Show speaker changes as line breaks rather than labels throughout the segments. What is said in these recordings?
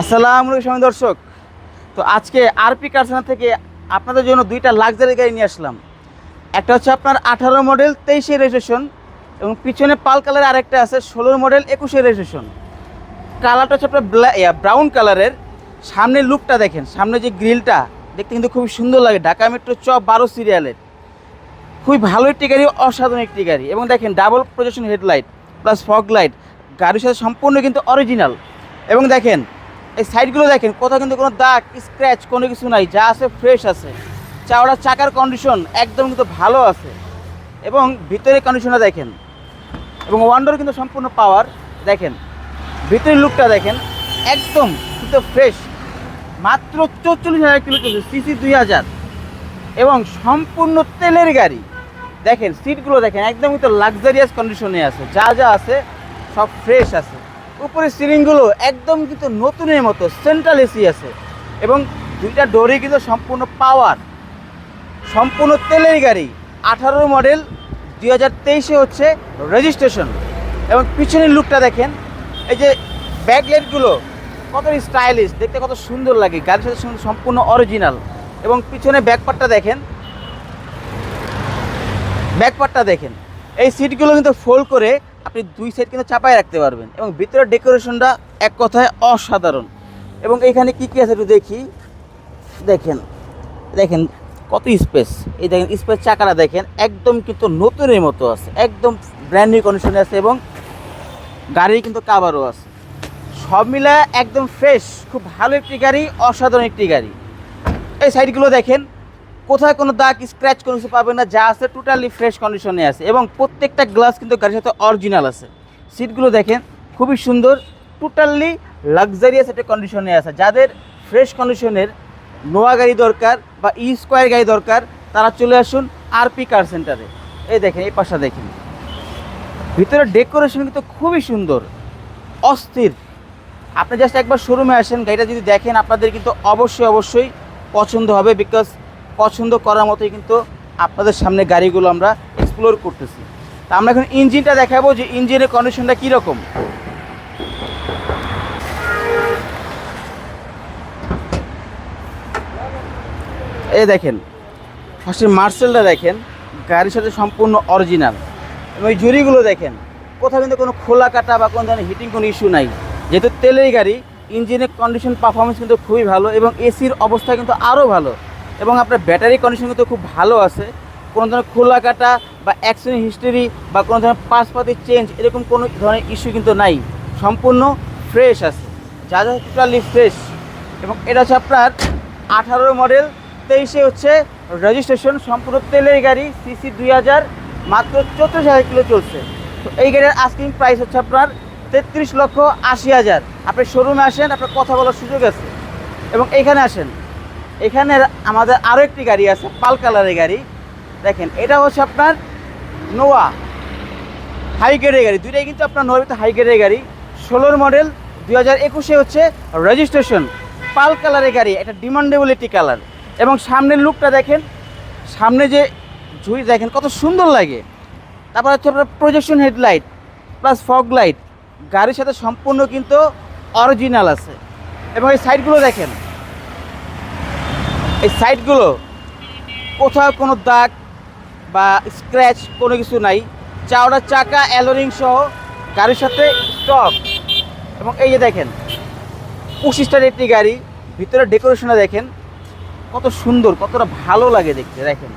আসসালামু স্বামী দর্শক। তো আজকে আরপি কারখানা থেকে আপনাদের জন্য দুইটা লাক্সারি গাড়ি নিয়ে আসলাম। একটা হচ্ছে আপনার আঠারো মডেল, তেইশে রেজিস্ট্রেশন এবং পিছনে পাল কালার আরেকটা আছে ষোলোর মডেল, একুশে রেজিস্ট্রেশন কালারটা হচ্ছে আপনার ব্রাউন কালারের। সামনের লুকটা দেখেন সামনে যে গ্রিলটা দেখতে কিন্তু খুবই সুন্দর লাগে। ঢাকা মেট্রো চ বারো সিরিয়ালের খুবই ভালো একটি গাড়ি, অসাধারণ একটি গাড়ি। এবং দেখেন double projection headlight plus fog light গাড়ির সাথে সম্পূর্ণ কিন্তু অরিজিনাল এবং দেখেন এই সাইডগুলো দেখেন, কোথাও কিন্তু কোনো দাগ স্ক্র্যাচ কোনো কিছু নাই, যা আছে ফ্রেশ আছে। চাওড়া চাকার কন্ডিশন একদম কিন্তু ভালো আছে। এবং ভিতরের কন্ডিশনটা দেখেন, এবং ওয়ান্ডার কিন্তু সম্পূর্ণ পাওয়ার দেখেন। ভিতরের লুকটা দেখেন, একদম কিন্তু ফ্রেশ মাত্র চৌচল্লিশ হাজার কিলো চলছে সিসি দুই হাজার। এবং সম্পূর্ণ তেলের গাড়ি। দেখেন সিটগুলো দেখেন, একদম কিন্তু লাক্সারিয়াস কন্ডিশনে আছে। যা যা আছে, সব ফ্রেশ আছে। উপরে সিলিংগুলো একদম কিন্তু নতুনের মতো সেন্ট্রাল এসি আছে। এবং দুইটা ডোরই কিন্তু সম্পূর্ণ পাওয়ার সম্পূর্ণ তেলের গাড়ি। আঠারো মডেল দুই হাজার তেইশে হচ্ছে রেজিস্ট্রেশন এবং পিছনের লুকটা দেখেন, এই যে ব্যাকলেটগুলো কত স্টাইলিশ দেখতে কত সুন্দর লাগে, গাড়ির সাথে সম্পূর্ণ অরিজিনাল এবং পিছনে ব্যাকপার্টটা দেখেন ব্যাকপার্টটা দেখেন। এই সিটগুলো কিন্তু ফোল্ড করে আপনি দুই সাইড কিন্তু চাপায় রাখতে পারবেন এবং ভিতরের ডেকোরেশনটা এক কথায় অসাধারণ। এবং এখানে কি কী আছে একটু দেখি। দেখেন দেখেন কত স্পেস এই দেখেন স্পেস চাকাটা দেখেন, একদম কিন্তু নতুনের মতো আছে, একদম ব্র্যান্ড নিউ কন্ডিশনে আছে এবং গাড়ির কিন্তু কাভারও আছে। সব মিলা একদম ফ্রেশ খুব ভালো একটি গাড়ি, অসাধারণ একটি গাড়ি। এই সাইডগুলো দেখেন কোথায় কোনো দাগ স্ক্র্যাচ কোনো কিছু পাবেন না, যা আছে টোটালি ফ্রেশ কন্ডিশনে আছে এবং প্রত্যেকটা গ্লাস কিন্তু গাড়ির সাথে অরিজিনাল আছে। সিটগুলো দেখেন, খুবই সুন্দর টোটালি লাক্সারিয়াস একটা কন্ডিশনে আছে। যাদের ফ্রেশ কন্ডিশনের নোয়া গাড়ি দরকার বা ই স্কোয়ার গাড়ি দরকার, তারা চলে আসুন আরপি কার সেন্টারে এই দেখেন, এই পাশটা দেখেন। ভিতরে ডেকোরেশন কিন্তু খুবই সুন্দর, অস্থির। আপনি জাস্ট একবার শোরুমে আসেন, গাড়িটা যদি দেখেন, আপনাদের কিন্তু অবশ্যই অবশ্যই পছন্দ হবে বিকজ পছন্দ করার মতোই কিন্তু আপনাদের সামনে গাড়িগুলো আমরা এক্সপ্লোর করতেছি। তা আমরা এখন ইঞ্জিনটা দেখাবো যে ইঞ্জিনের কন্ডিশনটা কীরকম। এ দেখেন ফার্স্টে মার্সেলটা দেখেন, গাড়ির সাথে সম্পূর্ণ অরিজিনাল এবং এই জুড়িগুলো দেখেন, কোথাও কিন্তু কোনো খোলা কাটা বা কোনো ধরনের হিটিং কোনো ইস্যু নাই। যেহেতু তেলের গাড়ি ইঞ্জিনের কন্ডিশন পারফরমেন্স কিন্তু খুবই ভালো এবং এসির অবস্থা কিন্তু আরও ভালো। এবং আপনার ব্যাটারি কন্ডিশন কিন্তু খুব ভালো আছে। কোনো ধরনের খোলা কাটা বা অ্যাক্সিডেন্ট হিস্টোরি বা কোনো ধরনের পাসপাতি চেঞ্জ এরকম কোনো ধরনের ইস্যু কিন্তু নাই। সম্পূর্ণ ফ্রেশ আছে। যা যা টোটালি ফ্রেশ এবং এটা হচ্ছে আপনার আঠারো মডেল তেইশে হচ্ছে রেজিস্ট্রেশন সম্পূর্ণ তেলের গাড়ি সিসি দুই হাজার, মাত্র চৌত্রিশ হাজার কিলো চলছে। তো এই গাড়ির আস্কিং প্রাইস হচ্ছে আপনার তেত্রিশ লক্ষ আশি হাজার। আপনি শোরুমে আসেন, আপনার কথা বলার সুযোগ আছে। এবং এইখানে আসেন। এখানে আমাদের আরও একটি গাড়ি আছে, পাল কালারের গাড়ি। দেখেন, এটা হচ্ছে আপনার নোয়া হাই গ্রেডের গাড়ি। দুইটাই কিন্তু আপনার নোয়াবিতে হাই গ্রেডের গাড়ি। ষোলোর মডেল দুই হাজার একুশে হচ্ছে রেজিস্ট্রেশন পাল কালারের গাড়ি, এটা ডিমান্ডেবল একটি কালার এবং সামনের লুকটা দেখেন, সামনে যে ঝুড়ি দেখেন, কত সুন্দর লাগে। তারপর হচ্ছে আপনার projection headlight plus fog light গাড়ির সাথে সম্পূর্ণ কিন্তু অরিজিনাল আছে। এবং এই সাইডগুলো দেখেন এই সাইডগুলো কোথাও কোনো দাগ বা স্ক্র্যাচ কোনো কিছু নাই। চাওড়া চাকা অ্যালোরিং সহ গাড়ির সাথে স্টক এবং এই যে দেখেন, পঁচিশটার একটি গাড়ি, ভিতরে ডেকোরেশনে দেখেন, কত সুন্দর, কতটা ভালো লাগে দেখতে, দেখেন।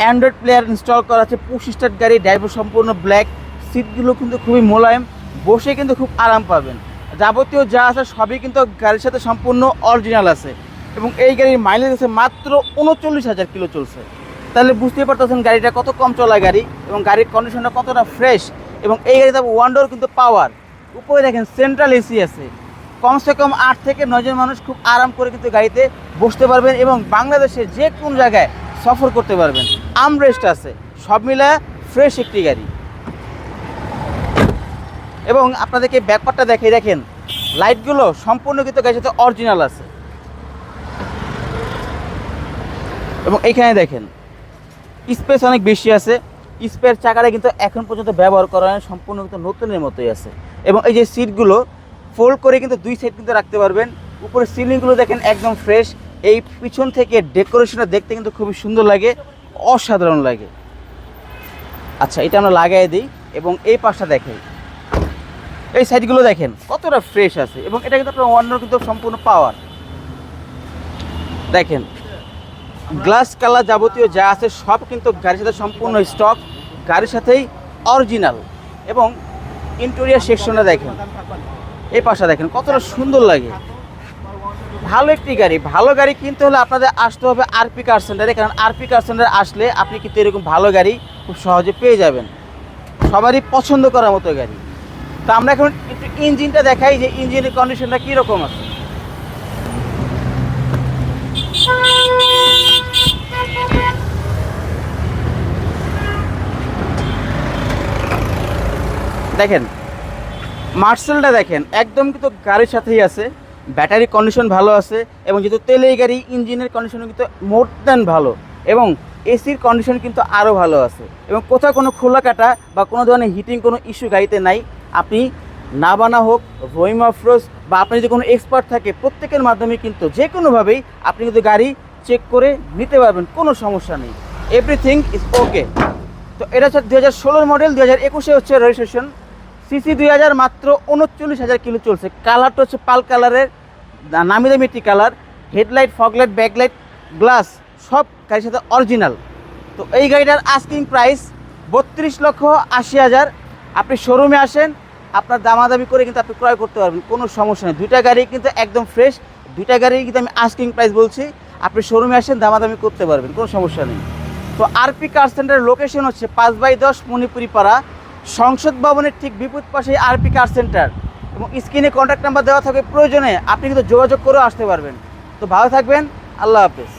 অ্যান্ড্রয়েড প্লেয়ার ইনস্টল করা আছে, পঁচিশটার গাড়ি ড্রাইভার সম্পূর্ণ ব্ল্যাক সিটগুলো কিন্তু খুবই মোলায়েম, বসে কিন্তু খুব আরাম পাবেন। যাবতীয় যা আছে সবই কিন্তু গাড়ির সাথে সম্পূর্ণ অরিজিনাল আছে। এবং এই গাড়ির মাইলেজ আছে মাত্র উনচল্লিশ হাজার কিলো চলছে। তাহলে বুঝতেই পারতেছেন গাড়িটা কত কম চলা গাড়ি এবং গাড়ির কন্ডিশনটা কতটা ফ্রেশ এবং এই গাড়িতে ওয়ান্ডোর কিন্তু পাওয়ার উপরে দেখেন সেন্ট্রাল এসি আছে। কমসে কম আট থেকে নয়জন মানুষ খুব আরাম করে কিন্তু গাড়িতে বসতে পারবেন এবং বাংলাদেশের যে কোন জায়গায় সফর করতে পারবেন। আমরেস্ট আছে। সব মিলা ফ্রেশ একটি গাড়ি। এবং আপনাদেরকে ব্যাপারটা দেখে দেখেন লাইটগুলো সম্পূর্ণ কিন্তু গাড়ির সাথে অরিজিনাল আছে। এবং এইখানে দেখেন, স্পেস অনেক বেশি আছে। স্পেয়ার চাকাটা কিন্তু এখন পর্যন্ত ব্যবহার করা হয় সম্পূর্ণ কিন্তু নতুনের মতোই আছে। এবং এই যে সিটগুলো ফোল্ড করে কিন্তু দুই সাইড কিন্তু রাখতে পারবেন। উপরে সিলিংগুলো দেখেন একদম ফ্রেশ এই পিছন থেকে ডেকোরেশনটা দেখতে কিন্তু খুবই সুন্দর লাগে, অসাধারণ লাগে। আচ্ছা এটা আমরা লাগাই দিই এবং এই পাশটা দেখেন। এই সাইডগুলো দেখেন, কতটা ফ্রেশ আছে এবং এটা কিন্তু আপনার অন্য কিন্তু সম্পূর্ণ পাওয়ার দেখেন গ্লাস কালার যাবতীয় যা আছে সব কিন্তু গাড়ির সাথে সম্পূর্ণ স্টক, গাড়ির সাথেই অরিজিনাল। এবং ইন্টেরিয়ার সেকশনে দেখেন, এই পাশে দেখেন, কতটা সুন্দর লাগে। ভালো একটি গাড়ি, ভালো গাড়ি কিনতে হলে আপনাদের আসতে হবে আরপি কার সেন্টারে কারণ আরপি কার সেন্টারে আসলে আপনি কিন্তু এরকম ভালো গাড়ি খুব সহজে পেয়ে যাবেন। সবারই পছন্দ করার মতো গাড়ি। তো আমরা এখন একটু ইঞ্জিনটা দেখাই যে ইঞ্জিনের কন্ডিশনটা কীরকম আছে। দেখেন, মার্সেলটা দেখেন, একদম কিন্তু গাড়ির সাথেই আছে, ব্যাটারি কন্ডিশন ভালো আছে, এবং যেহেতু তেলেই গাড়ি, ইঞ্জিনের কন্ডিশন কিন্তু মোর দ্যান ভালো, এবং এসির কন্ডিশন কিন্তু আরও ভালো আছে, এবং কোথাও কোনো খোলা কাটা বা কোনো ধরনের হিটিং কোনো ইস্যু গাড়িতে নাই, আপনি নাবানা হোক রহিম আফরোজ বা আপনি যদি কোনো এক্সপার্ট থাকে, প্রত্যেকের মাধ্যমে কিন্তু যে কোনোভাবেই আপনি কিন্তু গাড়ি চেক করে নিতে পারবেন, কোনো সমস্যা নেই এভরিথিং ইজ ওকে তো এটা হচ্ছে দু হাজার ষোলোর মডেল দু হাজার একুশে হচ্ছে রেজিস্ট্রেশন সিসি দুই হাজার মাত্র উনচল্লিশ হাজার কিলো চলছে। কালারটা হচ্ছে পাল কালারের নামি দামি একটি colour. Headlight, fog light, backlight, glass, সব গাড়ির সাথে অরিজিনাল। তো এই গাড়িটার আস্কিং প্রাইস বত্রিশ লক্ষ আশি হাজার। আপনি শোরুমে আসেন, আপনার দামাদামি করে কিন্তু আপনি ক্রয় করতে পারবেন, কোনো সমস্যা নেই। দুইটা গাড়ি কিন্তু একদম ফ্রেশ দুইটা গাড়ি কিন্তু আমি আস্কিং প্রাইস বলছি। আপনি শোরুমে আসেন, দামাদামি করতে পারবেন, কোনো সমস্যা নেই। তো আরপি কার সেন্টারের লোকেশন হচ্ছে পাঁচ বাই দশ মণিপুরি পাড়া সংসদ ভবনের ঠিক বিপরীত পাশে আরপি কার সেন্টার এবং স্ক্রিনে কন্ট্যাক্ট নাম্বার দেওয়া থাকবে প্রয়োজনে, আপনি কিন্তু যোগাযোগ করেও আসতে পারবেন। তো ভালো থাকবেন, আল্লাহ হাফেজ।